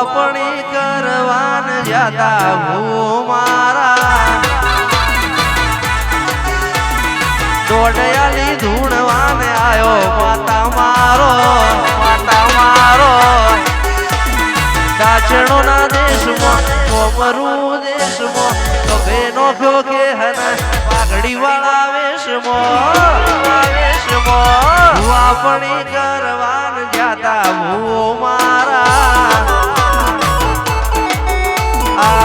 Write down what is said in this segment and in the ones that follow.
વાપણી કરવાન જાતા હું મારા. દોડયાલી ધૂણવાને આવ્યો માતા મારો માતા મારો. કાચણો ના દેશમાં, કોમરું દેશમાં કભેનો ભ્યો કે હને પાઘડી વાળા વેશમાં. વેશમાં વાપણી કરવાન જાતા હું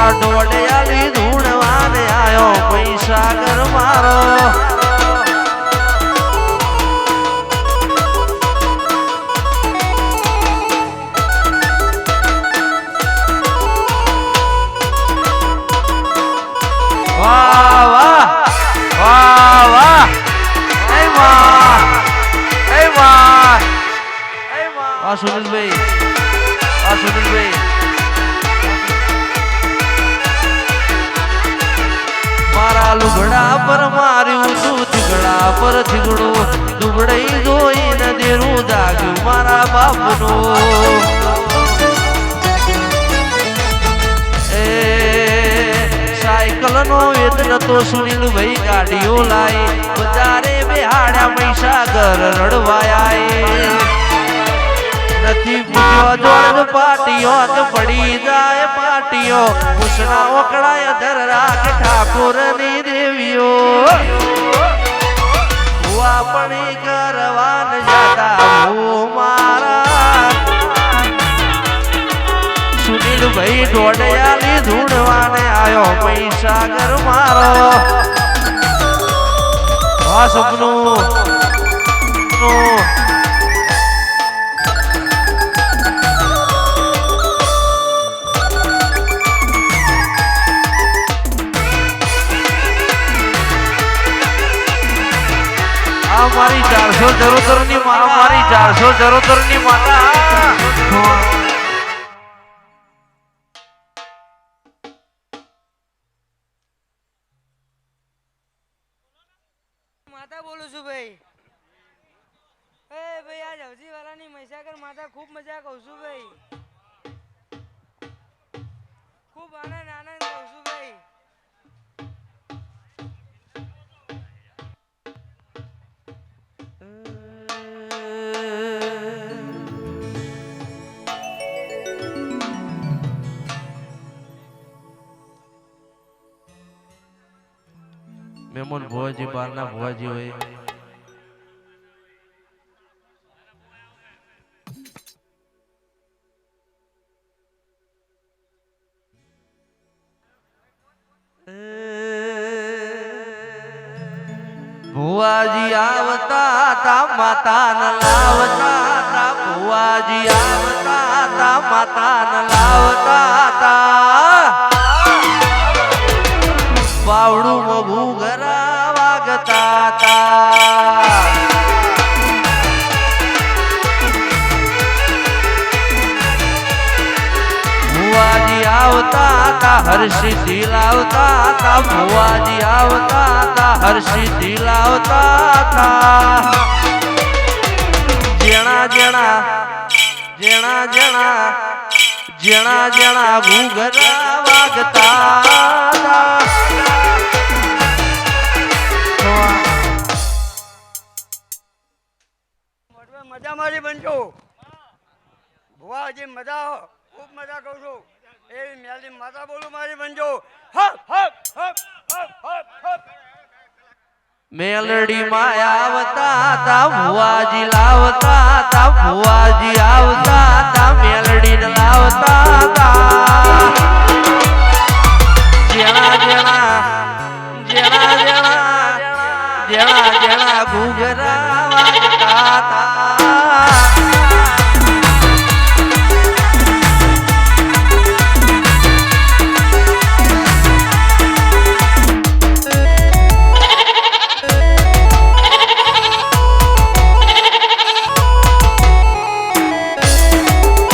આ ડોડિયાલી ધૂણવાને આયો પૈસા કર મારો. વાહ વાહ વાહ વાહ. એ વાહ એ વાહ. આ થીગડું દુબડાઈ ગોઈ દેરું જાગ્યું મારા બાપનો. એ સાયકલ નો વેતન તો સુનિલ ભાઈ ગાડીઓ લાય બજારે બેહાડ્યા ઘર રડવાયા નથી પૂછ્યો જોડ પાટીઓ કે પડી જાય પાટીઓ. કૃષ્ણા ઓકળાય ધર રાખ ઠાકોરની દેવીઓ ભાઈ ડોડિયાલી ધૂણવાને આવ્યો પૈસા ઘર મારો. આ સપનું મારી ચારસો ચરોતરની મારા મારી ચારસો ચરોતરની માતા. માતા બોલું છું ભાઈ. એ ભાઈ આ જવજી વાળાની મહીસાગર માતા ખૂબ મજા કહું છું ભાઈ. મેમન ભુવાજી, બારના ભુવાજી હોય. ભુવાજી આવતા તા માતા લાવતા તા, ભુવાજી આવતા તા માતા આવતા તા લાવતા તા ભુવાજી આવતા તા હર્ષિદ્ધિ લાવતા તા જેણા જેણા જેણા જેણા જેણા જેણા ઘૂઘરા વાગતા મજા મારી બનજો. ભુવા હજી મજા ખૂબ મજા કહું છું. એવી મેલી માતા બોલું, મારી હપ મેલડી માં આવતા તા, ભુવાજી લાવતા તા, ભુવાજી આવતા તા મેલડી લાવતા તા.